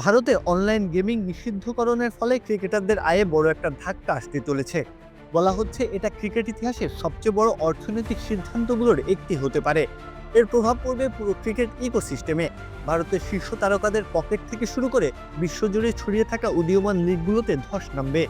ভারতে online gaming নিষিদ্ধকরণের ফলে ক্রিকেটারদের আয়ে বড় একটা ধাক্কা আসতে চলেছে। বলা হচ্ছে, এটা ক্রিকেট ইতিহাসের সবচেয়ে বড় অর্থনৈতিক সিদ্ধান্তগুলোর একটি হতে পারে। এর প্রভাব পড়বে পুরো ক্রিকেট ইকোসিস্টেমে ভারতের শীর্ষ তারকাদের পকেট থেকে শুরু করে বিশ্বজুড়ে ছড়িয়ে থাকা উদীয়মান লিগগুলোতে ধস নামবে।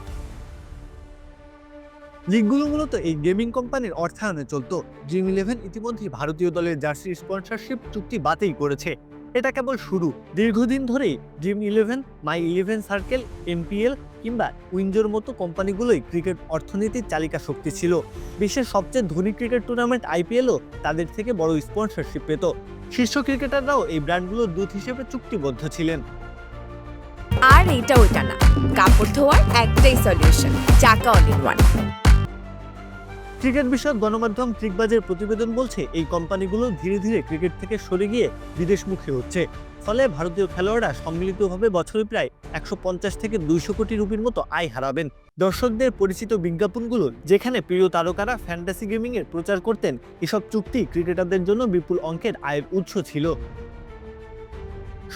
লিগগুলো মূলত এই গেমিং কোম্পানির অর্থায়নে চলত ড্রিম ইলেভেন ইতিমধ্যেই ভারতীয় দলের জার্সি স্পন্সরশিপ চুক্তি বাতিল করেছে। এটা কেবল শুরু। দীর্ঘদিন ধরেই Dream Eleven My Eleven Circle MPL কিংবা উইঞ্জোর মতো কোম্পানিগুলোই ক্রিকেট অর্থনীতির চালিকা শক্তি ছিল। বিশ্বের সবচেয়ে ধনী ক্রিকেট টুর্নামেন্ট আইপিএলও তাদের থেকে বড় স্পন্সরশিপ পেত। শীর্ষ ক্রিকেটাররাও এই ব্র্যান্ডগুলোর দূত হিসেবে চুক্তিবদ্ধ ছিলেন। আর এটা ওটা না। কাপড় ধোয়ার একটাই সলিউশন চাকা ওয়ান ক্রিকেট বিষয়ক গণমাধ্যম ক্রিকবাজের প্রতিবেদন বলছে, এই কোম্পানিগুলো ধীরে ধীরে ক্রিকেট থেকে সরে গিয়ে বিদেশমুখী হচ্ছে। ফলে ভারতীয় খেলোয়াড়রা সম্মিলিতভাবে বছরে প্রায় একশো পঞ্চাশ থেকে দুইশো কোটি রুপির মতো আয় হারাবেন। দর্শকদের পরিচিত বিজ্ঞাপনগুলো, যেখানে প্রিয় তারকারা ফ্যান্টাসি গেমিং এর প্রচার করতেন, এসব চুক্তি ক্রিকেটারদের জন্য বিপুল অঙ্কের আয়ের উৎস ছিল।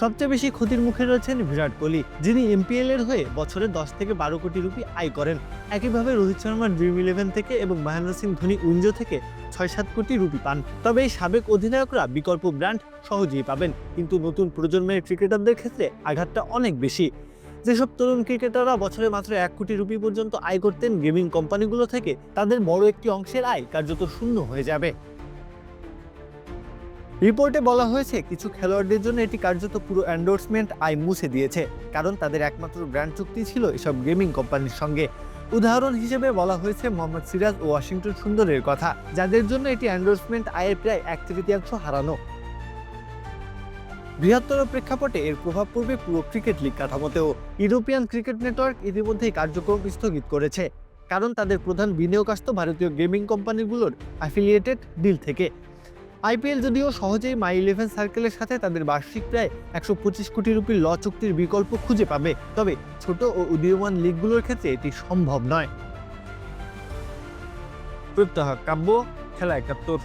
সবচেয়ে বেশি ক্ষতির মুখে রয়েছেন বিরাট কোহলি, যিনি এমপিএল এর হয়ে বছরে দশ থেকে বারো কোটি রুপি আয় করেন। একইভাবে রোহিত শর্মা ড্রিম ইলেভেন থেকে এবং মহেন্দ্র সিং ধোনি উইঞ্জো থেকে ছয় সাত কোটি রুপি পান। তবে এই সাবেক অধিনায়করা বিকল্প ব্র্যান্ড সহজেই পাবেন, কিন্তু নতুন প্রজন্মের ক্রিকেটারদের ক্ষেত্রে আঘাতটা অনেক বেশি। যেসব তরুণ ক্রিকেটাররা বছরে মাত্র এক কোটি রুপি পর্যন্ত আয় করতেন গেমিং কোম্পানিগুলো থেকে, তাদের বড় একটি অংশের আয় কার্যত শূন্য হয়ে যাবে। রিপোর্টে বলা হয়েছে, কিছু খেলোয়াড়দের জন্য এটি কার্যত পুরো এন্ডোর্সমেন্ট আয় মুছে দিয়েছে, কারণ তাদের একমাত্র ব্র্যান্ড চুক্তি ছিল এসব গেমিং কোম্পানির সঙ্গে। উদাহরণ হিসেবে বলা হয়েছে, মোহাম্মদ সিরাজ ও ওয়াশিংটন সুন্দরের কথা, যাদের জন্য এটি এন্ডোর্সমেন্ট আয়ের প্রায় এক তৃতীয়াংশ হারানো। বৃহত্তর প্রেক্ষাপটে এর প্রভাব পড়বে পুরো ক্রিকেট লিগ কাঠামোতেও। ইউরোপিয়ান ক্রিকেট নেটওয়ার্ক ইতিমধ্যেই কার্যক্রম স্থগিত করেছে, কারণ তাদের প্রধান বিনিয়োগ আসতো ভারতীয় গেমিং কোম্পানিগুলোর অ্যাফিলিয়েটেড ডিল থেকে। আইপিএল যদিও সহজেই মাই ইলেভেন সার্কেলের সাথে তাদের বার্ষিক প্রায় একশো পঁচিশ কোটি রুপি ল চুক্তির বিকল্প খুঁজে পাবে। তবে ছোট ও উদীয়মান লিগগুলোর ক্ষেত্রে এটি সম্ভব নয়। প্রত্যহ কাব্য, খেলা একাত্তর।